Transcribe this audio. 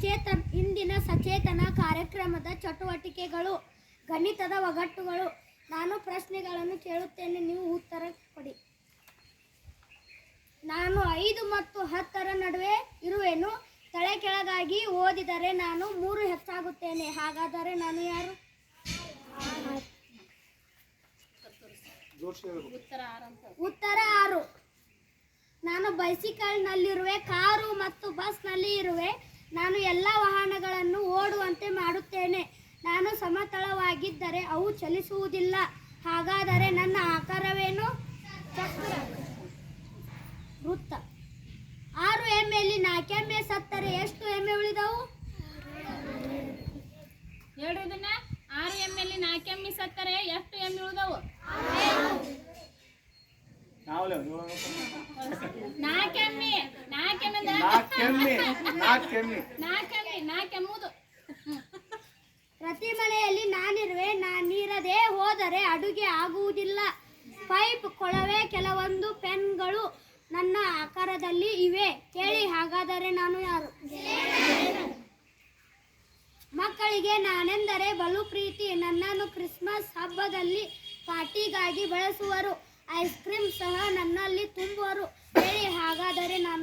ಸಚೇತನ, ಇಂದಿನ ಸಚೇತನ ಕಾರ್ಯಕ್ರಮದ ಚಟುವಟಿಕೆಗಳು, ಗಣಿತದ ಒಗಟ್ಟುಗಳು ನಾನು ಪ್ರಶ್ನೆಗಳನ್ನು ಕೇಳುತ್ತೇನೆ, ನೀವು ಉತ್ತರ ಕೊಡಿ. ನಾನು ಐದು ಮತ್ತು ಹತ್ತರ ನಡುವೆ ಇರುವೆನು. ತಲೆ ಕೆಳಗಾಗಿ ಓದಿದರೆ ನಾನು ಮೂರು ಹೆಚ್ಚಾಗುತ್ತೇನೆ. ಹಾಗಾದರೆ ನಾನು ಯಾರು? ಉತ್ತರ ಆರು. ನಾನು ಬೈಸಿಕಲ್ನಲ್ಲಿರುವೆ ಕಾರು ಮತ್ತು ಬಸ್ನಲ್ಲಿ ಇರುವೆ. ನಾನು ಎಲ್ಲ ವಾಹನಗಳನ್ನು ಓಡುವಂತೆ ಮಾಡುತ್ತೇನೆ. ನಾನು ಸಮತಳವಾಗಿದ್ದರೆ ಅವು ಚಲಿಸುವುದಿಲ್ಲ. ಹಾಗಾದರೆ ನನ್ನ ಆಕಾರವೇನು? ಚಕ್ರ ವೃತ್ತ. ಆರು ಎಮ್ಮೆಯಲ್ಲಿ ನಾಲ್ಕು ಎಮ್ಮೆ ಸತ್ತರೆ ಎಷ್ಟು ಎಮ್ಮೆ ಉಳಿದವು? ಹೇಳುವುದನ್ನ ಇದನ್ನ ಆರು ಎಂ ಎಲ್ಲಿ ನಾಲ್ಕು ಎಮ್ಮೆ ಸತ್ತರೆ ಎಷ್ಟು ಎಮ್ಮೆ ಉಳಿದವು? ನಾಲ್ಕೆಮ್ಮೆ ನಾಲ್ಕೆಮ್ಮೆ ಪ್ರತಿ ಮನೆಯಲ್ಲಿ ನಾನಿರುವೆ ನಾನಿರದೆ ಹೋದರೆ ಅಡುಗೆ ಆಗುವುದಿಲ್ಲ. ಪೈಪ್ ಕೊಳವೆ ಕೆಲವೊಂದು ಪೆನ್ಗಳು ನನ್ನ ಆಕಾರದಲ್ಲಿ ಇವೆ. ಕೇಳಿ ಹಾಗಾದರೆ ನಾನು ಯಾರು? ಮಕ್ಕಳಿಗೆ ನಾನೆಂದರೆ ಬಲು ಪ್ರೀತಿ. ನನ್ನನ್ನು ಕ್ರಿಸ್ಮಸ್ ಹಬ್ಬದಲ್ಲಿ ಪಾರ್ಟಿಗಾಗಿ ಬಳಸುವರು. ಐಸ್ ಕ್ರೀಮ್ ಸಹ ನನ್ನಲ್ಲಿ ತುಂಬುವರು. ಹೇಳಿ ಹಾಗಾದರೆ ನಾನು